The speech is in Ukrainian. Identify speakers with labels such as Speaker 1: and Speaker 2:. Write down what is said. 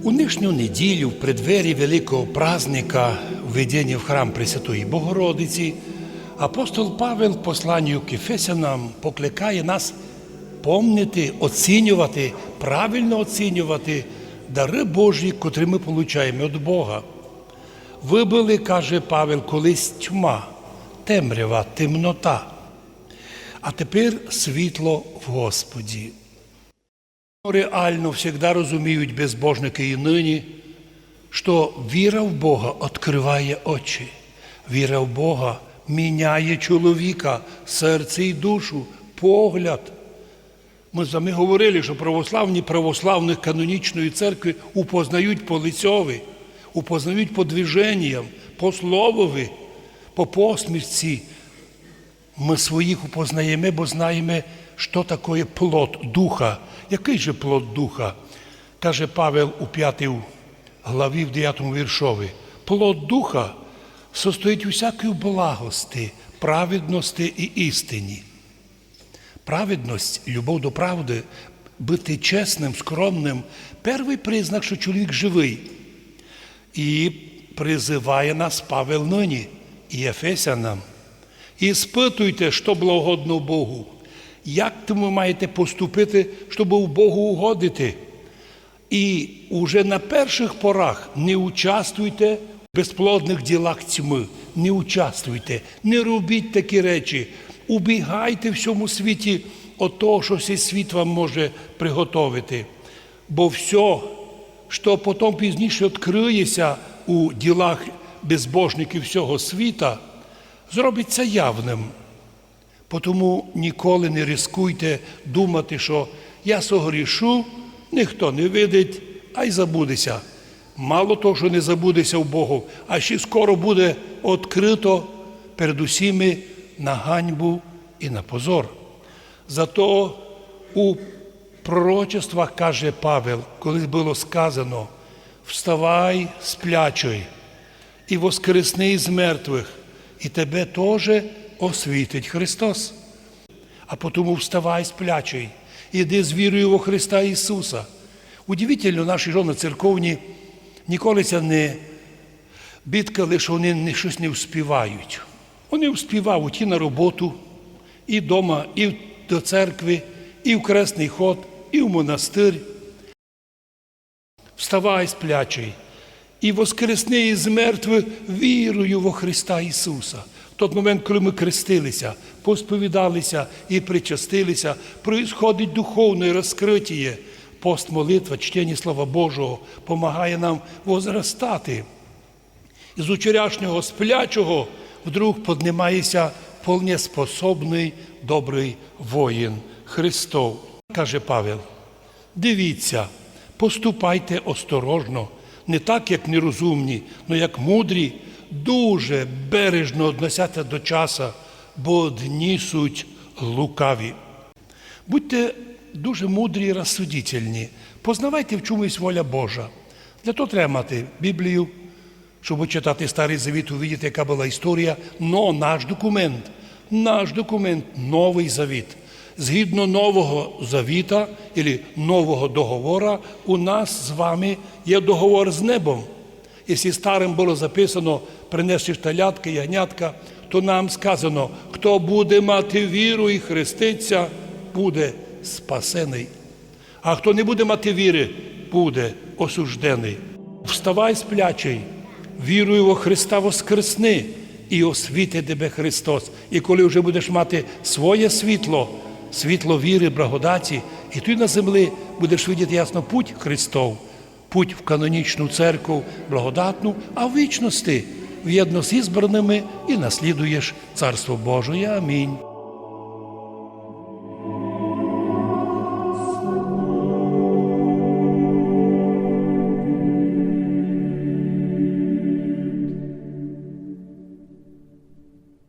Speaker 1: У нижню неділю, в преддверії великого праздника введення в храм Пресвятої Богородиці, апостол Павел в посланню к Ефесянам покликає нас помнити, оцінювати, правильно оцінювати дари Божі, котрі ми получаємо від Бога. Ви були, каже Павел, колись тьма, темрява, темнота, а тепер світло в Господі. Реально завжди розуміють безбожники і нині, що віра в Бога відкриває очі. Віра в Бога міняє чоловіка, серце і душу, погляд. Ми з вами говорили, що православні православних канонічної церкви упознають по лицьові, упознають по движенням, по словові, по посмішці. Ми своїх упознаємо, бо знаємо, що таке плод духа. Який же плод духа? Каже Павел у 5 главі, в 9 віршові. Плод духа состоїть усякої благости, праведності і істині. Праведність, любов до правди, бути чесним, скромним перший признак, що чоловік живий. І призиває нас Павел нині і Ефесянам. І спитуйте, що благодно Богу. Як тому маєте поступити, щоб в Богу угодити? І уже на перших порах не участвуйте в безплодних ділах тьми, не участвуйте, не робіть такі речі, убігайте всьому світі от того, що цей світ вам може приготовити. Бо все, що потім пізніше відкриється у ділах безбожників всього світа, зробиться явним. Тому ніколи не ризикуйте думати, що я согрішу, ніхто не видить, а й забудеться. Мало того, що не забудеться в Богу, а ще скоро буде відкрито перед усіми на ганьбу і на позор. Зато у пророчествах каже Павел, коли було сказано: вставай, сплячий, і воскресни з мертвих, і тебе теж освітить Христос. А потому вставай сплячий, іди з вірою во Христа Ісуса. Удивительно, наші жони церковні ніколи це не бідкали, що вони щось не вспівають. Вони вспівають і на роботу, і вдома, і до церкви, і в кресний ход, і в монастир. Вставай, сплячий, і воскресни із мертвих вірою во Христа Ісуса. В той момент, коли ми крестилися, посповідалися і причастилися, происходить духовне розкриття. Пост, молитва, чтення Слова Божого допомагає нам возростати. Із учорашнього сплячого вдруг піднімається вполне способний добрий воїн Христов. Каже Павел, дивіться, поступайте осторожно, не так, як нерозумні, але як мудрі, дуже бережно відносяться до часу, бо дні суть лукаві. Будьте дуже мудрі і розсудительні, познавайте в чомусь воля Божа. Для того треба мати Біблію, щоб читати Старий Завіт, увидіти, яка була історія, но наш документ, наш документ, новий завіт. Згідно нового завіта або нового договора, у нас з вами є договор з небом. Якщо старим було записано принесеш талятки, ягнятка, то нам сказано, хто буде мати віру і хреститься, буде спасений. А хто не буде мати віри, буде осуждений. Вставай сплячий, вірую во Христа воскресни і освіти тебе Христос. І коли вже будеш мати своє світло, світло віри, благодаті, і ти на землі будеш видіти ясно путь Христов, путь в канонічну церкву благодатну, а в вічності в'єдно з ізбраними і наслідуєш Царство Божє. Амінь.